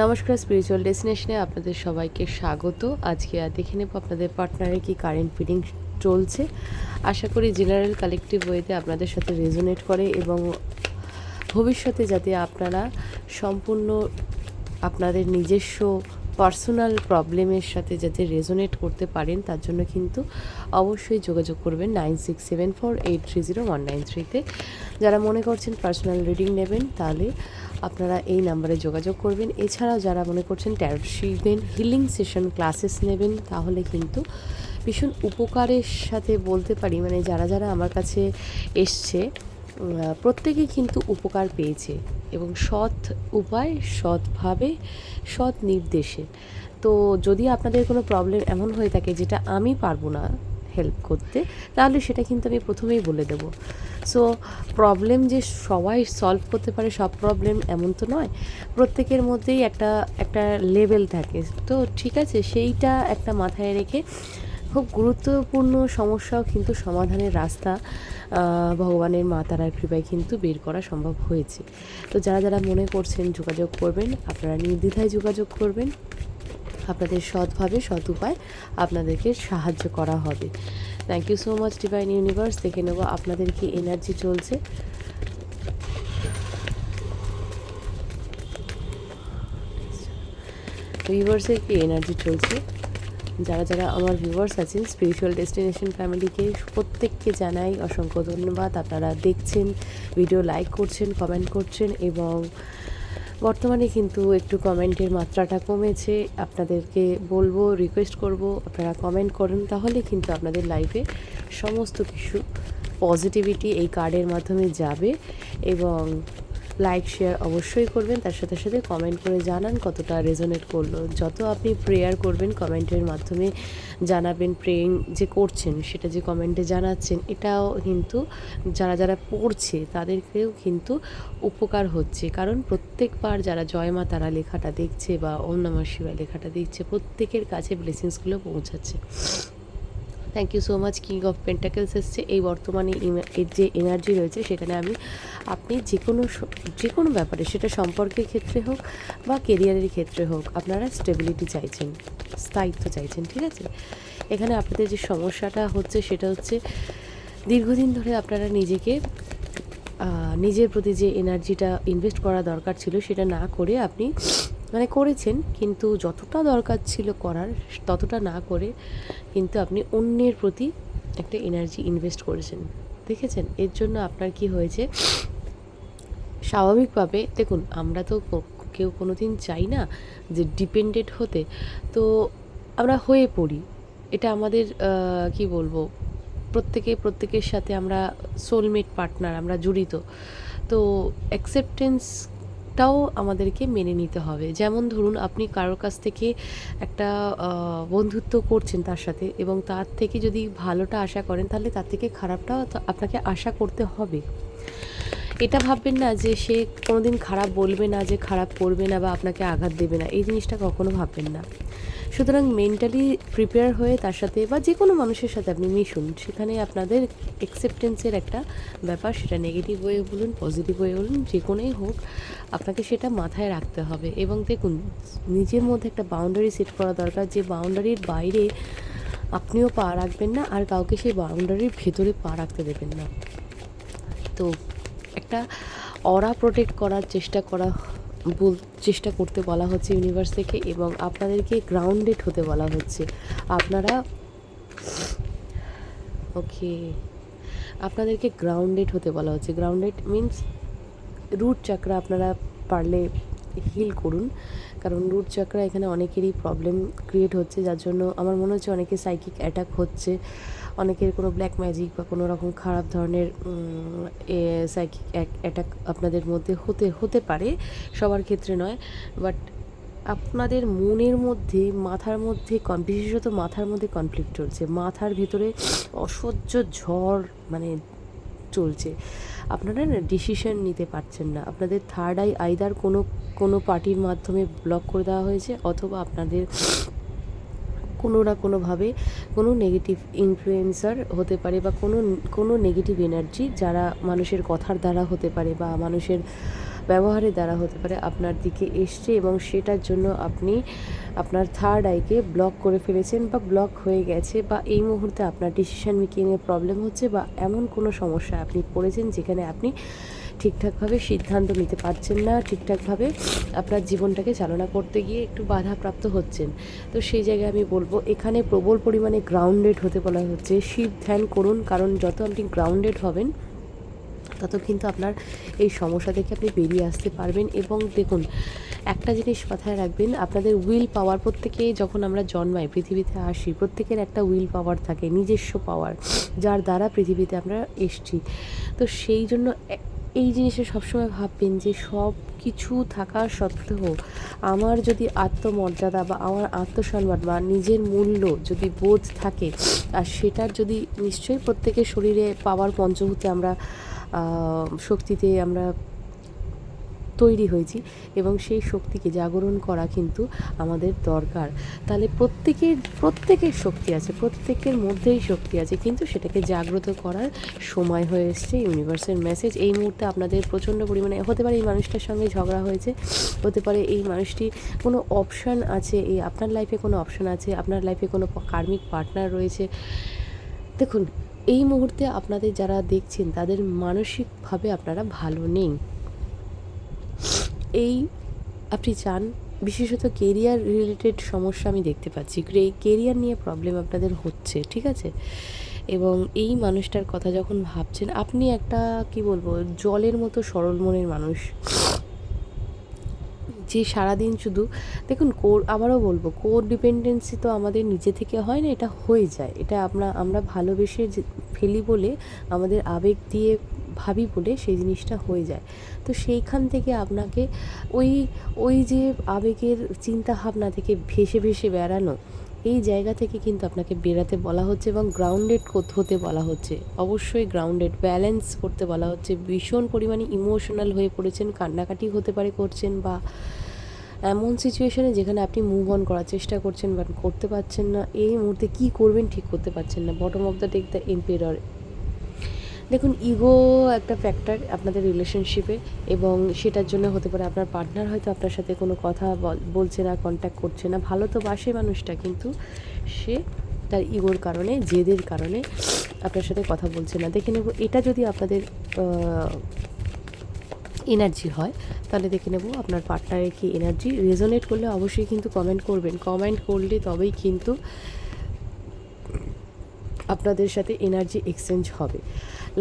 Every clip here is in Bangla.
নমস্কার স্পিরিচুয়াল ডেস্টিনেশনে আপনাদের সবাইকে স্বাগত। আজকে আর দেখে নেব আপনাদের পার্টনারে কি কারেন্ট ফিডিং চলছে। আশা করি জেনারেল কালেকটিভ ওয়েতে আপনাদের সাথে রেজোনেট করে এবং ভবিষ্যতে যাতে আপনারা সম্পূর্ণ আপনাদের নিজস্ব পার্সোনাল প্রবলেমের সাথে যাতে রেজোনেট করতে পারেন, তার জন্য কিন্তু অবশ্যই যোগাযোগ করবেন nine six seven four eight three zero one nine থ্রিতে যারা মনে করছেন পার্সোনাল রিডিং নেবেন, তাহলে আপনারা এই নাম্বারে যোগাযোগ করবেন। এছাড়াও যারা মনে করছেন ট্যারোট শিখবেন হিলিং সেশন ক্লাসেস নেবেন, তাহলে কিন্তু ভীষণ উপকারের সাথে বলতে পারি মানে যারা যারা আমার কাছে এসছে প্রত্যেকেই কিন্তু উপকার পেয়েছে এবং সৎ উপায় সৎভাবে সৎ নির্দেশে। তো যদি আপনাদের কোনো প্রবলেম এমন হয়ে থাকে যেটা আমি পারব না হেল্প করতে, তাহলে সেটা কিন্তু আমি প্রথমেই বলে দেবো। সো প্রবলেম যে সবাই সলভ করতে পারে, সব প্রবলেম এমন তো নয়। প্রত্যেকের মধ্যেই একটা একটা লেভেল থাকে। তো ঠিক আছে, সেইটা একটা মাথায় রেখে খুব গুরুত্বপূর্ণ সমস্যাও কিন্তু সমাধানের রাস্তা ভগবানের মা তারার কৃপায় কিন্তু বের করা সম্ভব হয়েছে। তো যারা যারা মনে করছেন যোগাযোগ করবেন, আপনারা নির্দ্বিধায় যোগাযোগ করবেন। আপনাদের সৎভাবে, সৎ উপায় আপনাদেরকে সাহায্য করা হবে। Thank you so much divine universe দেখে নেব আপনাদের কি এনার্জি চলছে। ভিউয়ার্সের কি এনার্জি চলছে? যারা যারা আমার ভিউয়ার্স আছেন স্পিরিচুয়াল ডেস্টিনেশন ফ্যামিলিকে প্রত্যেককে জানাই অসংখ্য ধন্যবাদ। আপনারা দেখছেন ভিডিও লাইক করছেন কমেন্ট করছেন এবং বর্তমানে কিন্তু একটু কমেন্টের মাত্রাটা কমেছে। আপনাদেরকে বলব রিকোয়েস্ট করব, আপনারা কমেন্ট করেন, তাহলে কিন্তু আপনাদের লাইফে সমস্ত কিছু পজিটিভিটি এই কার্ডের মাধ্যমে যাবে এবং লাইক শেয়ার অবশ্যই করবেন, তার সাথে সাথে কমেন্ট করে জানান কতটা রেজোনেট করল। যত আপনি প্রেয়ার করবেন কমেন্টের মাধ্যমে জানাবেন প্রেয়িং যে করছেন, সেটা যে কমেন্টে জানাচ্ছেন, এটাও কিন্তু যারা যারা পড়ছে, তাদেরকেও কিন্তু উপকার হচ্ছে। কারণ প্রত্যেকবার যারা জয় মা তারা লেখাটা দেখছে বা ওম শিবায় লেখাটা দেখছে, প্রত্যেকের কাছে ব্লেসিংসগুলো পৌঁছাচ্ছে। Thank you so much king of pentacles এসছে। এই বর্তমানে এর যে এনার্জি রয়েছে, সেখানে আমি আপনি যে কোনো যে কোনো ব্যাপারে, সেটা সম্পর্কের ক্ষেত্রে হোক বা কেরিয়ারের ক্ষেত্রে হোক, আপনারা স্টেবিলিটি চাইছেন, স্থায়িত্ব চাইছেন, ঠিক আছে? এখানে আপনাদের যে সমস্যাটা হচ্ছে, সেটা হচ্ছে দীর্ঘদিন ধরে আপনারা নিজেকে নিজের প্রতি যে এনার্জিটা ইনভেস্ট করা দরকার ছিল, সেটা না করে আপনি মানে করেছেন, কিন্তু যতটা দরকার ছিল করার, ততটা না করে কিন্তু আপনি অন্যের প্রতি একটা এনার্জি ইনভেস্ট করেছেন। দেখেছেন? এর জন্য আপনার কি হয়েছে? স্বাভাবিকভাবে, দেখুন, আমরা তো কেউ কোনো দিন চাই না যে ডিপেন্ডেন্ট হতে। তো আমরা হয়ে পড়ি। এটা আমাদের কি বলব? প্রত্যেকে, প্রত্যেকের সাথে আমরা সোলমেট পার্টনার আমরা জড়িত। তো অ্যাকসেপ্টেন্সটাও আমাদেরকে মেনে নিতে হবে। যেমন ধরুন, আপনি কারোর কাছ থেকে একটা বন্ধুত্ব করছেন তার সাথে এবং তার থেকে যদি ভালোটা আশা করেন, তাহলে তার থেকে খারাপটাও আপনাকে আশা করতে হবে। এটা ভাববেন না যে সে কোনোদিন খারাপ বলবে না, যে খারাপ করবে না বা আপনাকে আঘাত দেবে না। এই জিনিসটা কখনো ভাববেন না। সুতরাং মেন্টালি প্রিপেয়ার হয়ে তার সাথে বা যে কোনো মানুষের সাথে আপনি মিশুন, সেখানে আপনাদের অ্যাকসেপ্টেন্সের একটা ব্যাপার, সেটা নেগেটিভ ওয়ে বলুন পজিটিভ ওয়ে বলুন, যে কোনোই হোক, আপনাকে সেটা মাথায় রাখতে হবে। এবং দেখুন, নিজের মধ্যে একটা বাউন্ডারি সেট করা দরকার, যে বাউন্ডারির বাইরে আপনিও পা রাখবেন না, আর কাউকে সেই বাউন্ডারির ভেতরে পা রাখতে দেবেন না। তো একটা অরা প্রোটেক্ট করার চেষ্টা করা বল চেষ্টা করতে বলা হচ্ছে ইউনিভার্স থেকে এবং আপনাদেরকে গ্রাউন্ডেড হতে বলা হচ্ছে। আপনারা, ওকে, আপনাদেরকে গ্রাউন্ডেড হতে বলা হচ্ছে। গ্রাউন্ডেড মিন্স রুট চাকরা আপনারা পারলে হিল করুন, কারণ রুট চাকরা এখানে অনেকেরই প্রবলেম ক্রিয়েট হচ্ছে, যার জন্য আমার মনে হচ্ছে অনেকে সাইকিক অ্যাটাক হচ্ছে। অনেকের কোনো ব্ল্যাক ম্যাজিক বা কোনো রকম খারাপ ধরনের সাইকিক অ্যাটাক আপনাদের মধ্যে হতে হতে পারে, সবার ক্ষেত্রে নয়। বাট আপনাদের মনের মধ্যে, মাথার মধ্যে বিশেষত মাথার মধ্যে কনফ্লিক্ট চলছে। মাথার ভেতরে অসহ্য ঝড় মানে চলছে। আপনারা না ডিসিশন নিতে পারছেন না। আপনাদের থার্ড আই আইদার কোনো কোনো পার্টির মাধ্যমে ব্লক করে দেওয়া হয়েছে, অথবা আপনাদের কোনো না কোনোভাবে কোনো নেগেটিভ ইনফ্লুয়েন্সার হতে পারে বা কোনো কোনো নেগেটিভ এনার্জি যারা মানুষের কথার দ্বারা হতে পারে বা মানুষের ব্যবহারের দ্বারা হতে পারে আপনার দিকে এসছে এবং সেটার জন্য আপনি আপনার থার্ড আইকে ব্লক করে ফেলেছেন বা ব্লক হয়ে গেছে বা এই মুহূর্তে আপনার ডিসিশন মেকিংয়ে প্রবলেম হচ্ছে বা এমন কোনো সমস্যা আপনি পড়েছেন যেখানে আপনি ঠিকঠাকভাবে সিদ্ধান্ত নিতে পারছেন না, ঠিকঠাকভাবে আপনার জীবনটাকে চালনা করতে গিয়ে একটু বাধাপ্রাপ্ত হচ্ছেন। তো সেই জায়গায় আমি বলব, এখানে প্রবল পরিমাণে গ্রাউন্ডেড হতে বলা হচ্ছে। শিব ধ্যান করুন, কারণ যত আপনি গ্রাউন্ডেড হবেন, তত কিন্তু আপনার এই সমস্যা থেকে আপনি বেরিয়ে আসতে পারবেন। এবং দেখুন, একটা জিনিস মাথায় রাখবেন, আপনাদের উইল পাওয়ার প্রত্যেকে যখন আমরা জন্মাই পৃথিবীতে আসি, প্রত্যেকের একটা উইল পাওয়ার থাকে, নিজস্ব পাওয়ার যার দ্বারা পৃথিবীতে আমরা এসছি। তো সেই জন্য এই জিনিসটা সবসময় ভাববেন যে সব কিছু থাকা সত্ত্বেও আমার যদি আত্মমর্যাদা বা আমার আত্মসম্মান বা নিজের মূল্য যদি বোধ থাকে, আর সেটার যদি নিশ্চয়ই প্রত্যেকের শরীরে পাওয়ার পঞ্চভূতে আমরা শক্তিতে আমরা তৈরি হয়েছি এবং সেই শক্তিকে জাগরণ করা কিন্তু আমাদের দরকার। তাহলে প্রত্যেকের প্রত্যেকের শক্তি আছে, প্রত্যেকের মধ্যেই শক্তি আছে, কিন্তু সেটাকে জাগ্রত করার সময় হয়ে এসছে ইউনিভার্সের মেসেজ এই মুহূর্তে আপনাদের প্রচণ্ড পরিমাণে, হতে পারে এই মানুষটার সঙ্গে ঝগড়া হয়েছে, হতে পারে এই মানুষটি কোনো অপশান আছে, এই আপনার লাইফে কোনো অপশান আছে, আপনার লাইফে কোনো কার্মিক পার্টনার রয়েছে। দেখুন, এই মুহূর্তে আপনাদের যারা দেখছেন, তাদের মানসিকভাবে আপনারা ভালো নেই। এই, আপনি চান, বিশেষত কেরিয়ার রিলেটেড সমস্যা আমি দেখতে পাচ্ছি। এই কেরিয়ার নিয়ে প্রবলেম আপনাদের হচ্ছে, ঠিক আছে? এবং এই মানুষটার কথা যখন ভাবছেন, আপনি একটা, কি বলব, জলের মতো সরল মনের মানুষ। যে সারাদিন শুধু, দেখুন, কোর, আবারও বলব, কোর ডিপেন্ডেন্সি তো আমাদের নিজে থেকে হয় না, এটা হয়ে যায়। এটা আমরা আমরা ভালোবেসে ফেলি বলে আমাদের আবেগ দিয়ে ভাবি বলে সেই জিনিসটা হয়ে যায়। তো সেইখান থেকে আপনাকে ওই ওই যে আবেগের চিন্তা ভাবনা থেকে ভেসে ভেসে বেড়ানো, এই জায়গা থেকে কিন্তু আপনাকে বেরাতে বলা হচ্ছে এবং গ্রাউন্ডেড হতে বলা হচ্ছে। অবশ্যই গ্রাউন্ডেড ব্যালেন্স করতে বলা হচ্ছে। ভীষণ পরিমাণে ইমোশনাল হয়ে পড়েছেন, কান্নাকাটি হতে পারে করছেন বা এমন সিচুয়েশনে যেখানে আপনি মুভ অন করার চেষ্টা করছেন বাট করতে পারছেন না, এই মুহূর্তে কী করবেন ঠিক করতে পারছেন না। Bottom of the take the emperor দেখুন ইগো একটা ফ্যাক্টর আপনাদের রিলেশনশিপে এবং সেটার জন্য হতে পারে আপনার পার্টনার হয়তো আপনার সাথে কোনো কথা বল- বলছে না কন্ট্যাক্ট করছে না। ভালো তো বাসে মানুষটা, কিন্তু সে তার ইগোর কারণে, জেদের কারণে আপনার সাথে কথা বলছে না। দেখে নেব, এটা যদি আপনাদের এনার্জি হয়, তাহলে দেখে নেব আপনার পার্টনারের কি এনার্জি রেজোনেট করলে অবশ্যই কিন্তু কমেন্ট করবেন। কমেন্ট করলে তবেই কিন্তু আপনাদের সাথে এনার্জি এক্সচেঞ্জ হবে।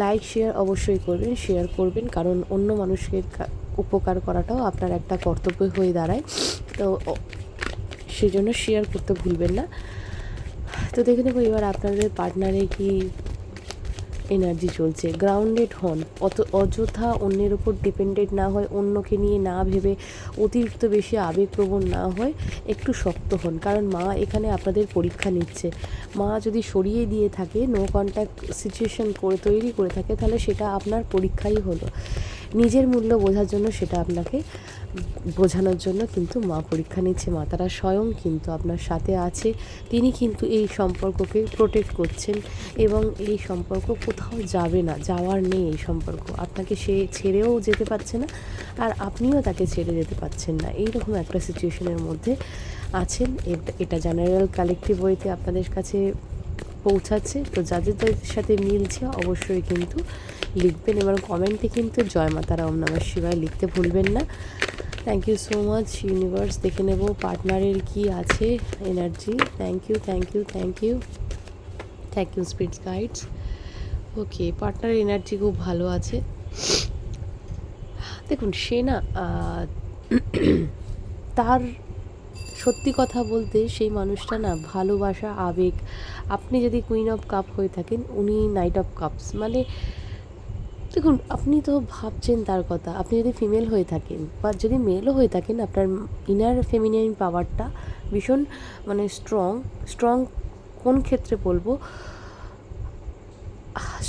লাইক শেয়ার অবশ্যই করবেন শেয়ার করবেন, কারণ অন্য মানুষের উপকার করাটাও আপনার একটা কর্তব্য হয়ে দাঁড়ায়। তো সেজন্য শেয়ার করতে ভুলবেন না। তো দেখে নেব এবার আপনাদের পার্টনারে কি এনার্জি চলছে গ্রাউন্ডেড হন। অত, অযথা অন্যের ওপর ডিপেন্ডেড না হয় অন্যকে নিয়ে না ভেবে অতিরিক্ত বেশি আবেগপ্রবণ না হয় একটু শক্ত হন। কারণ মা এখানে আপনাদের পরীক্ষা নিচ্ছে। মা যদি সরিয়ে দিয়ে থাকে নো কন্ট্যাক্ট সিচুয়েশন করে, তৈরি করে থাকে, তাহলে সেটা আপনার পরীক্ষাই হলো। নিজের মূল্য বোঝার জন্য সেটা আপনাকে বোঝানোর জন্য কিন্তু মা পরীক্ষা নিচ্ছে। মা তারা স্বয়ং কিন্তু আপনার সাথে আছে। তিনি কিন্তু এই সম্পর্ককে প্রোটেক্ট করছেন এবং এই সম্পর্ক কোথাও যাবে না, যাওয়ার নেই এই সম্পর্ক। আপনাকে সে ছেড়েও যেতে পারছে না আর আপনিও তাকে ছেড়ে যেতে পারছেন না। এইরকম একটা সিচুয়েশনের মধ্যে আছেন। এটা- জেনারেল কালেকটিভ ওয়েতে আপনাদের কাছে পৌঁছাচ্ছে। তো যাদের যাদের সাথে মিলছে অবশ্যই কিন্তু লিখবেন এবার কমেন্টে কিন্তু জয় মাতারা ওম নমঃ শিবায় লিখতে ভুলবেন না। Thank you so much universe দেখে নেব পার্টনারের কি আছে energy thank you thank you thank you thank you spirits guides okay partner energy খুব ভালো আছে। দেখুন, সে না তার সত্যি কথা বলতে সেই মানুষটা না ভালোবাসা, আবেগ। আপনি যদি কুইন অফ কাপ হয়ে থাকেন, উনি নাইট অফ কাপস মানে দেখুন, আপনি তো ভাবছেন তার কথা। আপনি যদি ফিমেল হয়ে থাকেন বা যদি মেলও হয়ে থাকেন, আপনার ইনার ফেমিনাইন পাওয়ারটা ভীষণ মানে স্ট্রং স্ট্রং কোন ক্ষেত্রে বলব?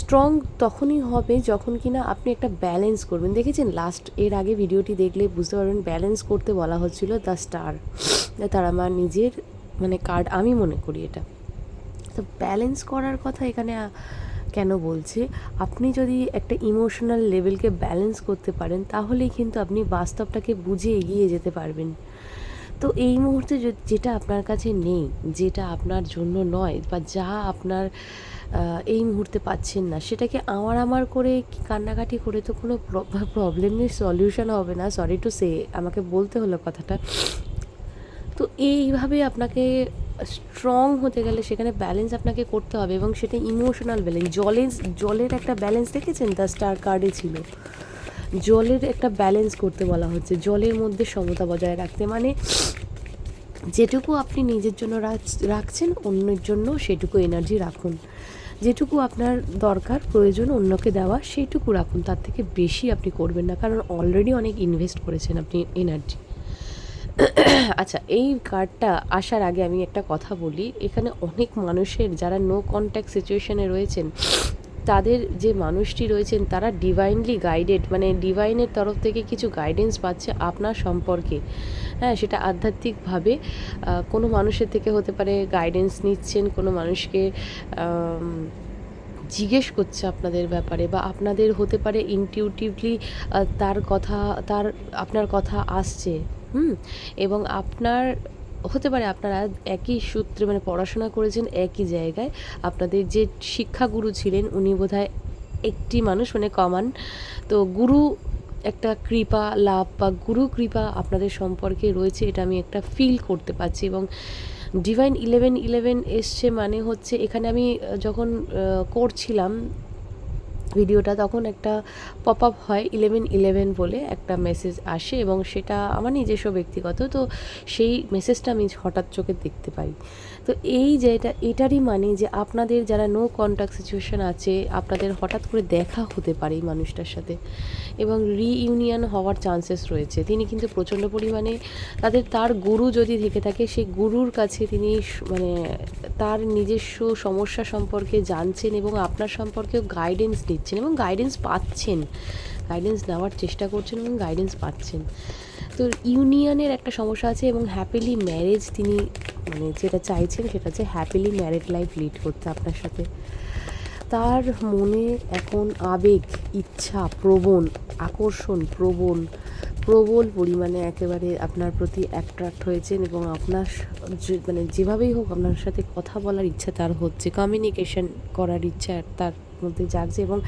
স্ট্রং তখনই হবে যখন কিনা আপনি একটা ব্যালেন্স করবেন। দেখেছেন লাস্ট এর আগে ভিডিওটি দেখলে বুঝতে পারবেন ব্যালেন্স করতে বলা হচ্ছিল দ্য স্টার তার আমার নিজের মানে কার্ড আমি মনে করি এটা। তো ব্যালেন্স করার কথা এখানে কেন বলছে? আপনি যদি একটা ইমোশনাল লেভেলকে ব্যালেন্স করতে পারেন, তাহলেই কিন্তু আপনি বাস্তবটাকে বুঝে এগিয়ে যেতে পারবেন। তো এই মুহূর্তে যেটা আপনার কাছে নেই, যেটা আপনার জন্য নয়, বা যা আপনার এই মুহূর্তে পাচ্ছেন না, সেটাকে আমার আমার করে কি কান্নাকাটি করে তো কোনো প্রবলেমের সলিউশন হবে না। সরি টু সে আমাকে বলতে হলো কথাটা। তো এইভাবে আপনাকে স্ট্রং হতে গেলে সেখানে ব্যালেন্স আপনাকে করতে হবে এবং সেটা ইমোশনাল ব্যালেন্স জলের জলের একটা ব্যালেন্স দেখেছেন? দ্য স্টার কার্ডে ছিল। জলের একটা ব্যালেন্স করতে বলা হচ্ছে, জলের মধ্যে সমতা বজায় রাখতে। মানে যেটুকু আপনি নিজের জন্য রাখছেন, অন্যের জন্য সেটুকু এনার্জি রাখুন। যেটুকু আপনার দরকার, প্রয়োজন, অন্যকে দেওয়া সেইটুকু রাখুন। তার থেকে বেশি আপনি করবেন না, কারণ অলরেডি অনেক ইনভেস্ট করেছেন আপনি এনার্জি আচ্ছা এই কার্ডটা আসার আগে আমি একটা কথা বলি। এখানে অনেক মানুষের যারা নো কন্ট্যাক্ট সিচুয়েশনে রয়েছেন, তাদের যে মানুষটি রয়েছেন, তারা ডিভাইনলি গাইডেড মানে ডিভাইনের তরফ থেকে কিছু গাইডেন্স পাচ্ছে আপনার সম্পর্কে। হ্যাঁ সেটা আধ্যাত্মিকভাবে কোনো মানুষের থেকে হতে পারে গাইডেন্স নিচ্ছেন, কোনো মানুষকে জিজ্ঞেস করছে আপনাদের ব্যাপারে বা আপনাদের হতে পারে ইনটিউটিভলি তার কথা, তার, আপনার কথা আসছে। হুম, এবং আপনার, হতে পারে আপনারা একই সূত্রে মানে পড়াশোনা করেছেন একই জায়গায়, আপনাদের যে শিক্ষাগুরু ছিলেন উনি বোধহয় একটি মানুষ মানে কমান। তো গুরু একটা কৃপা, লাভ বা গুরু কৃপা আপনাদের সম্পর্কে রয়েছে, এটা আমি একটা ফিল করতে পারছি এবং ডিভাইন ইলেভেন ইলেভেন এসছে মানে হচ্ছে, এখানে আমি যখন করছিলাম ভিডিওটা তখন একটা পপ আপ হয় ইলেভেন ইলেভেন বলে একটা মেসেজ আসে এবং সেটা আমার নিজস্ব ব্যক্তিগত, তো সেই মেসেজটা আমি হঠাৎ চোখে দেখতে পাই। তো এই যে এটা, এটারই মানে যে আপনাদের যারা নো কন্ট্যাক্ট সিচুয়েশন আছে, আপনাদের হঠাৎ করে দেখা হতে পারে এই মানুষটার সাথে এবং রিইউনিয়ন হওয়ার চান্সেস রয়েছে। তিনি কিন্তু প্রচণ্ড পরিমাণে তাদের, তার গুরু যদি থেকে থাকে, সেই গুরুর কাছে তিনি মানে তার নিজস্ব সমস্যা সম্পর্কে জানছেন এবং আপনার সম্পর্কেও গাইডেন্স নিচ্ছেন। এবং গাইডেন্স পাচ্ছেন। গাইডেন্স নেওয়ার চেষ্টা করছেন এবং গাইডেন্স পাচ্ছেন। তো ইউনিয়নের একটা সমস্যা আছে এবং হ্যাপিলি ম্যারেজ তিনি মানে যেটা চাইছেন সেটা হচ্ছে হ্যাপিলি ম্যারেড লাইফ লিড করতে আপনার সাথে। তার মনে এখন আবেগ, ইচ্ছা, প্রবণ, আকর্ষণ, প্রবণ, প্রবল পরিমাণে একেবারে আপনার প্রতি অ্যাট্রাক্ট হয়েছেন এবং আপনার মানে যেভাবেই হোক আপনার সাথে কথা বলার ইচ্ছা তার হচ্ছে কমিউনিকেশন করার ইচ্ছা তার মধ্যে জাগছে এবং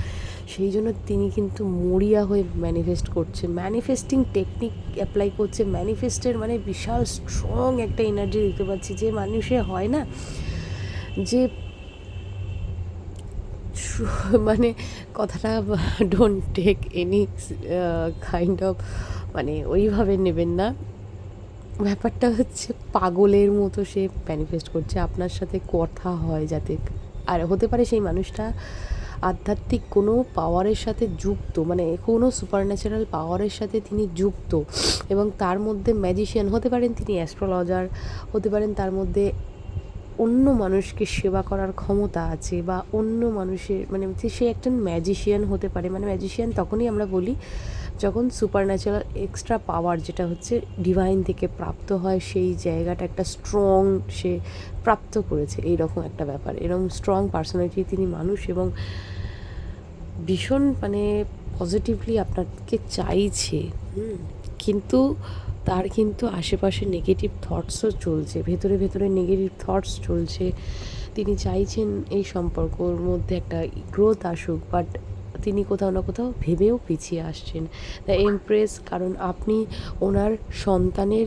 সেই জন্য তিনি কিন্তু মরিয়া হয়ে ম্যানিফেস্ট করছে। ম্যানিফেস্টিং টেকনিক অ্যাপ্লাই করছে। ম্যানিফেস্টের মানে বিশাল স্ট্রং একটা এনার্জি দেখতে পাচ্ছি যে মানুষে হয় না যে মানে কথাটা don't take any kind of মানে ওইভাবে নেবেন না। ব্যাপারটা হচ্ছে পাগলের মতো সে ম্যানিফেস্ট করছে। আপনার সাথে কথা হয় যাতে, আর হতে পারে সেই মানুষটা আধ্যাত্মিক কোনো পাওয়ারের সাথে যুক্ত মানে কোনো সুপার ন্যাচারাল পাওয়ারের সাথে তিনি যুক্ত এবং তার মধ্যে ম্যাজিশিয়ান হতে পারেন, তিনি অ্যাস্ট্রোলজার হতে পারেন, তার মধ্যে অন্য মানুষকে সেবা করার ক্ষমতা আছে বা অন্য মানুষের মানে সে একজন ম্যাজিশিয়ান হতে পারে মানে ম্যাজিশিয়ান তখনই আমরা বলি যখন সুপার ন্যাচারাল এক্সট্রা পাওয়ার যেটা হচ্ছে ডিভাইন থেকে প্রাপ্ত হয়, সেই জায়গাটা একটা স্ট্রং সে প্রাপ্ত করেছে। এইরকম একটা ব্যাপার। এরকম স্ট্রং পার্সোনালিটি তিনি মানুষ এবং ভীষণ মানে পজিটিভলি আপনাকে চাইছে। কিন্তু তার কিন্তু আশেপাশে নেগেটিভ থটসও চলছে। ভেতরে ভেতরে নেগেটিভ থটস চলছে। তিনি চাইছেন এই সম্পর্কর মধ্যে একটা গ্রোথ আসুক বাট তিনি কোথাও না কোথাও ভেবেও পিছিয়ে আসছেন। দ্য এমপ্রেস কারণ আপনি ওনার সন্তানের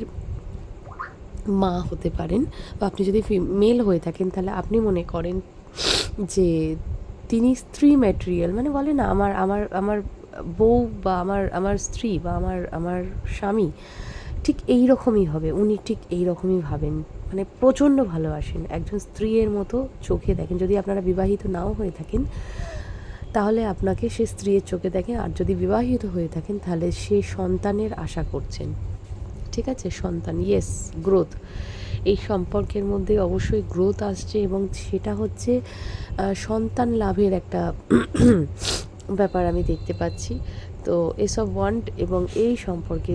মা হতে পারেন বা আপনি যদি মেল হয়ে থাকেন, তাহলে আপনি মনে করেন যে তিনি স্ত্রী ম্যাটেরিয়াল মানে বলে না, আমার আমার আমার বউ বা আমার আমার স্ত্রী বা আমার আমার স্বামী ঠিক এই রকমই হবে, উনি ঠিক এই রকমই ভাবেন। মানে প্রচণ্ড ভালোবাসেন। একজন স্ত্রীর মতো চোখে দেখেন। যদি আপনারা বিবাহিত নাও হয়ে থাকেন তাহলে আপনাকে সে স্ত্রীর চোখে দেখে আর যদি বিবাহিত হয়ে থাকেন, তাহলে সে সন্তানের আশা করছেন। ঠিক আছে? সন্তান ইয়েস গ্রোথ এই সম্পর্কের মধ্যে অবশ্যই গ্রোথ আসছে এবং সেটা হচ্ছে সন্তান লাভের একটা ব্যাপার আমি দেখতে পাচ্ছি। তো এসব ওয়ান্ট এবং এই সম্পর্কে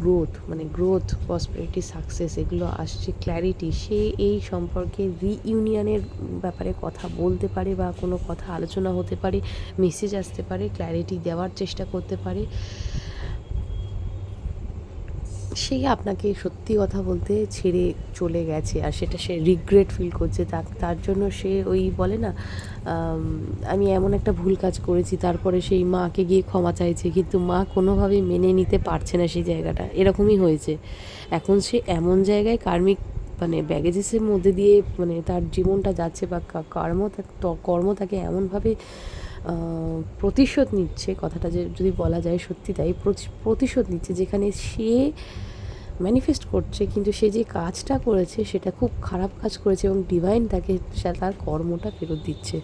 গ্রোথ মানে গ্রোথ প্রসপেরিটি সাকসেস এগুলো আসছে ক্ল্যারিটি সে এই সম্পর্কে রিইউনিয়নের ব্যাপারে কথা বলতে পারে বা কোনো কথা আলোচনা হতে পারে মেসেজ আসতে পারে ক্ল্যারিটি দেওয়ার চেষ্টা করতে পারে। সে আপনাকে সত্যি কথা বলতে ছেড়ে চলে গেছে আর সেটা সে রিগ্রেট ফিল করছে। তার জন্য সে ওই বলে না, আমি এমন একটা ভুল কাজ করেছি, তারপরে সেই মাকে গিয়ে ক্ষমা চাইছে, কিন্তু মা কোনোভাবেই মেনে নিতে পারছে না সেই জায়গাটা। এরকমই হয়েছে। এখন সে এমন জায়গায় কার্মিক মানে ব্যাগেজেসের মধ্যে দিয়ে মানে তার জীবনটা যাচ্ছে বা কর্ম কর্ম তাকে এমনভাবে প্রতিশোধ নিচ্ছে, কথাটা যে যদি বলা যায় সত্যি তাই, প্রতি- প্রতিশোধ নিচ্ছে, যেখানে সে ম্যানিফেস্ট করছে, কিন্তু সে যে কাজটা করেছে সেটা খুব খারাপ কাজ করেছে এবং ডিভাইন তাকে তার কর্মটা ফেরত দিচ্ছে।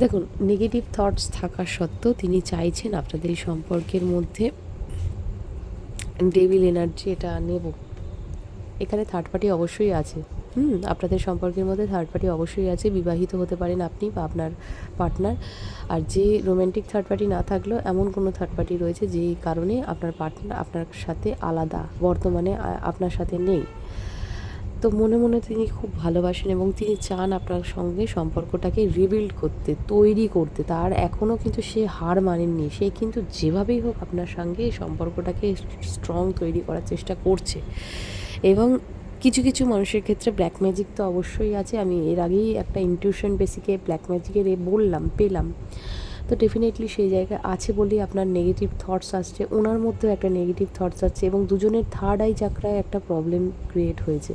দেখুন নেগেটিভ থটস থাকা সত্ত্বেও তিনি চাইছেন আপনাদের এই সম্পর্কের মধ্যে ডেভিল এনার্জি এটা নেব। এখানে থার্ড পার্টি অবশ্যই আছে। হুম, আপনাদের সম্পর্কের মধ্যে থার্ড পার্টি অবশ্যই আছে, বিবাহিত হতে পারেন আপনি বা আপনার পার্টনার আর যে রোম্যান্টিক থার্ড পার্টি না থাকলেও এমন কোনো থার্ড পার্টি রয়েছে যেই কারণে আপনার পার্টনার আপনার সাথে আলাদা, বর্তমানে আপনার সাথে নেই। তো মনে মনে তিনি খুব ভালোবাসেন এবং তিনি চান আপনার সঙ্গে সম্পর্কটাকে রিবিল্ড করতে, তৈরি করতে। তার এখনও কিন্তু সে হার মানেননি, সে কিন্তু যেভাবেই হোক আপনার সঙ্গে সম্পর্কটাকে স্ট্রং তৈরি করার চেষ্টা করছে। এবং কিছু কিছু মানুষের ক্ষেত্রে ব্ল্যাক ম্যাজিক তো অবশ্যই আছে। আমি এর আগেই একটা ইনটিউশন বেসিকে ব্ল্যাক ম্যাজিকের এ বললাম, পেলাম। তো ডেফিনেটলি সেই জায়গায় আছে বলেই আপনার নেগেটিভ থটস আসছে। ওনার মধ্যেও একটা নেগেটিভ থটস আসছে এবং দুজনের থার্ড আই চাকরায় একটা প্রবলেম ক্রিয়েট হয়েছে।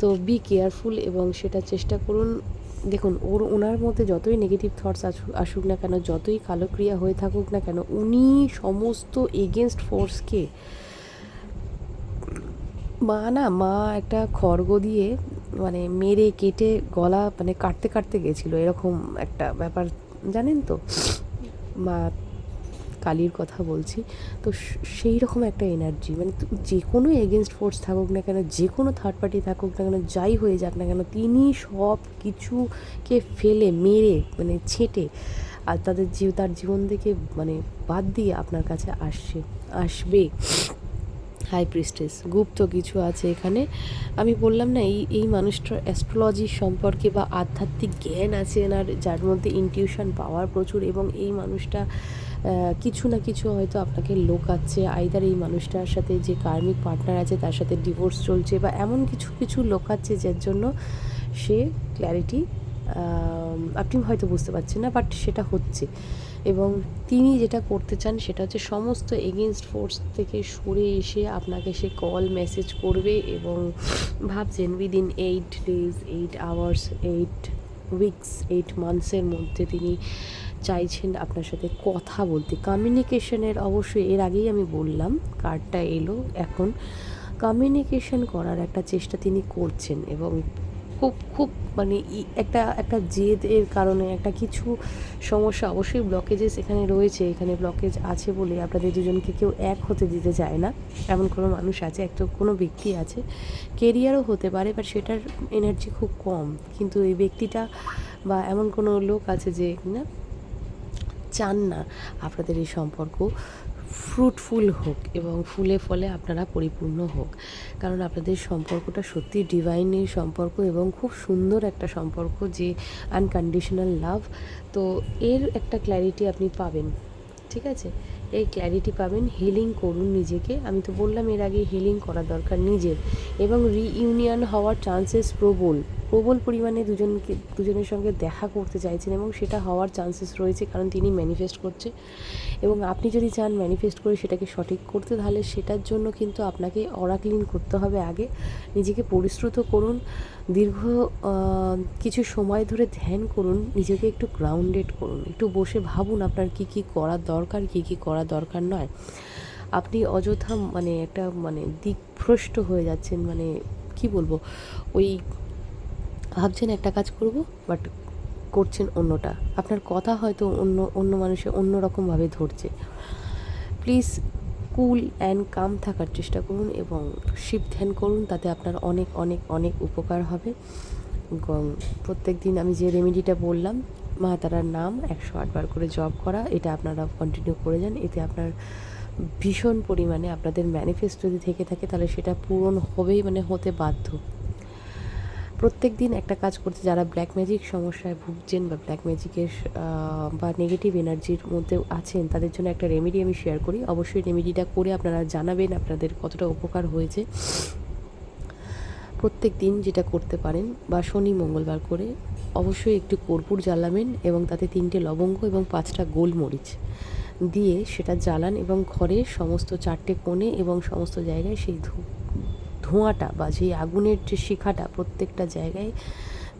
তো বি কেয়ারফুল এবং সেটা চেষ্টা করুন। দেখুন, ওর ওনার মধ্যে যতই নেগেটিভ থটস আসুক না কেন, যতই কালো ক্রিয়া হয়ে থাকুক না কেন, উনি সমস্ত এগেনস্ট ফোর্সকে মা না, মা একটা খড়গ দিয়ে মানে মেরে কেটে গলা মানে কাটতে কাটতে গেছিল, এরকম একটা ব্যাপার, জানেন তো? মা কালীর কথা বলছি, তো সেই রকম একটা এনার্জি মানে যে কোনো এগেনস্ট ফোর্স থাকুক না কেন, যে কোনো থার্ড পার্টি থাকুক না কেন, যাই হয়ে যাক না কেন, তিনি সব কিছুকে ফেলে, মেরে মানে ছেটে, আর তাদের জীব, তার জীবন থেকে মানে বাদ দিয়ে আপনার কাছে আসছে, আসবে। হাই প্রিস্টেস গুপ্ত কিছু আছে এখানে। আমি বললাম, না, এই এই মানুষটার অ্যাস্ট্রোলজি সম্পর্কে বা আধ্যাত্মিক জ্ঞান আছে এনার, যার মধ্যে ইনটিউশন পাওয়ার প্রচুর এবং এই মানুষটা কিছু না কিছু হয়তো আপনাকে লোকাচ্ছে। আইদার এই মানুষটার সাথে যে কার্মিক পার্টনার আছে, তার সাথে ডিভোর্স চলছে বা এমন কিছু কিছু লোকাচ্ছে যার জন্য সে ক্ল্যারিটি আপনি হয়তো বুঝতে পারছেন না বাট সেটা হচ্ছে। এবং তিনি যেটা করতে চান সেটা হচ্ছে সমস্ত এগেনস্ট ফোর্স থেকে সরে এসে আপনাকে সে কল মেসেজ করবে এবং ভাবছেন within eight days eight hours eight weeks eight মান্থসের মধ্যে তিনি চাইছেন আপনার সাথে কথা বলতে। কমিউনিকেশনের অবশ্যই এর আগেই আমি বললাম কার্ডটা এলো, এখন কমিউনিকেশন করার একটা চেষ্টা তিনি করছেন এবং খুব খুব মানে একটা একটা জেদের কারণে, একটা কিছু সমস্যা অবশ্যই ব্লকেজেস এখানে রয়েছে, এখানে ব্লকেজ আছে বলে আপনাদের দুজনকে কেউ এক হতে দিতে চায় না। এমন কোনো মানুষ আছে একটা কোনো ব্যক্তি আছে কেরিয়ারও হতে পারে বাট সেটার এনার্জি খুব কম। কিন্তু এই ব্যক্তিটা বা এমন কোনো লোক আছে যে না চান না আপনাদের এই সম্পর্ক। ফ্রুটফুল হোক এবং ফুলে ফলে আপনারা পরিপূর্ণ হোক। কারণ আপনাদের সম্পর্কটা সত্যি ডিভাইনের সম্পর্ক এবং খুব সুন্দর একটা সম্পর্ক যে আনকন্ডিশনাল লাভ তো এর একটা ক্ল্যারিটি আপনি পাবেন, ঠিক আছে? এই ক্ল্যারিটি পাবেন হিলিং করুন নিজেকে। আমি তো বললাম এর আগে হিলিং করা দরকার নিজের। এবং রিইউনিয়ন হওয়ার চান্সেস প্রবল। প্রবল পরিমাণে দুজনকে, দুজনের সঙ্গে দেখা করতে চাইছেন এবং সেটা হওয়ার চান্সেস রয়েছে কারণ তিনি ম্যানিফেস্ট করছে। এবং আপনি যদি চান ম্যানিফেস্ট করে সেটাকে সঠিক করতে, তাহলে সেটার জন্য কিন্তু আপনাকে অরাক্লিন করতে হবে আগে। নিজেকে পরিশ্রুত করুন, দীর্ঘ কিছু সময় ধরে ধ্যান করুন, নিজেকে একটু গ্রাউন্ডেড করুন। একটু বসে ভাবুন আপনার কি কি করা দরকার, কি কি করা দরকার নয়। আপনি অযথা মানে একটা মানে দিকভ্রষ্ট হয়ে যাচ্ছেন মানে কি বলব? ওই ভাবছেন একটা কাজ করব বাট করছেন অন্যটা। আপনার কথা হয়তো অন্য অন্য মানুষে অন্য রকমভাবে ধরছে। প্লিজ কুল অ্যান্ড কাম থাকার চেষ্টা করুন এবং শিব ধ্যান করুন, তাতে আপনার অনেক অনেক অনেক উপকার হবে। প্রত্যেক দিন আমি যে রেমেডিটা বললাম, মা তারার নাম একশো আটবার করে জব করা, এটা আপনারা কন্টিনিউ করে যান। এতে আপনার ভীষণ পরিমাণে আপনাদের ম্যানিফেস্ট যদি থেকে থাকে, তাহলে সেটা পূরণ হবেই মানে হতে বাধ্য। প্রত্যেক দিন একটা কাজ করতে যারা ব্ল্যাক ম্যাজিক সমস্যায় ভুগছেন বা ব্ল্যাক ম্যাজিকের বা নেগেটিভ এনার্জির মধ্যে আছেন, তাদের জন্য একটা রেমেডি আমি শেয়ার করি। অবশ্যই রেমেডিটা করে আপনারা জানাবেন আপনাদের কতটা উপকার হয়েছে। প্রত্যেক দিন যেটা করতে পারেন, বা শনি মঙ্গলবার করে অবশ্যই একটু কর্পূর জ্বালাবেন এবং তাতে তিনটে লবঙ্গ এবং পাঁচটা গোলমরিচ দিয়ে সেটা জ্বালান এবং ঘরের সমস্ত চারটে কোণে এবং সমস্ত জায়গায় সেই ধূ- ধোঁয়াটা বা সেই আগুনের যে শিখাটা প্রত্যেকটা জায়গায়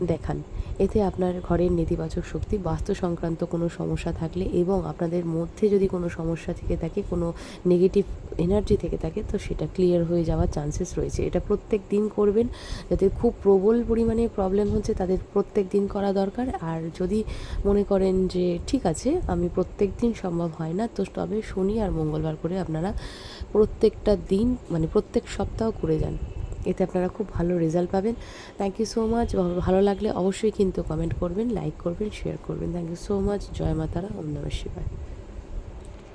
দেখান। এতে আপনার ঘরের নেতিবাচক শক্তি, বাস্তু সংক্রান্ত কোনো সমস্যা থাকলে এবং আপনাদের মধ্যে যদি কোনো সমস্যা থেকে থাকে, কোনো নেগেটিভ এনার্জি থেকে থাকে, তো সেটা ক্লিয়ার হয়ে যাওয়ার চান্সেস রয়েছে। এটা প্রত্যেক দিন করবেন যাতে খুব প্রবল পরিমাণে প্রবলেম হচ্ছে, তাদের প্রত্যেক দিন করা দরকার। আর যদি মনে করেন যে, ঠিক আছে, আমি প্রত্যেক দিন সম্ভব হয় না, তো তবে শনি আর মঙ্গলবার করে আপনারা প্রত্যেকটা দিন মানে প্রত্যেক সপ্তাহ করে যান। এতে আপনারা খুব ভালো রেজাল্ট পাবেন। থ্যাংক ইউ সো মাচ ভালো লাগলে অবশ্যই কিন্তু কমেন্ট করবেন লাইক করবেন শেয়ার করবেন। থ্যাংক ইউ সো মাচ জয় মাতারা। ওম নমঃ শিবায়।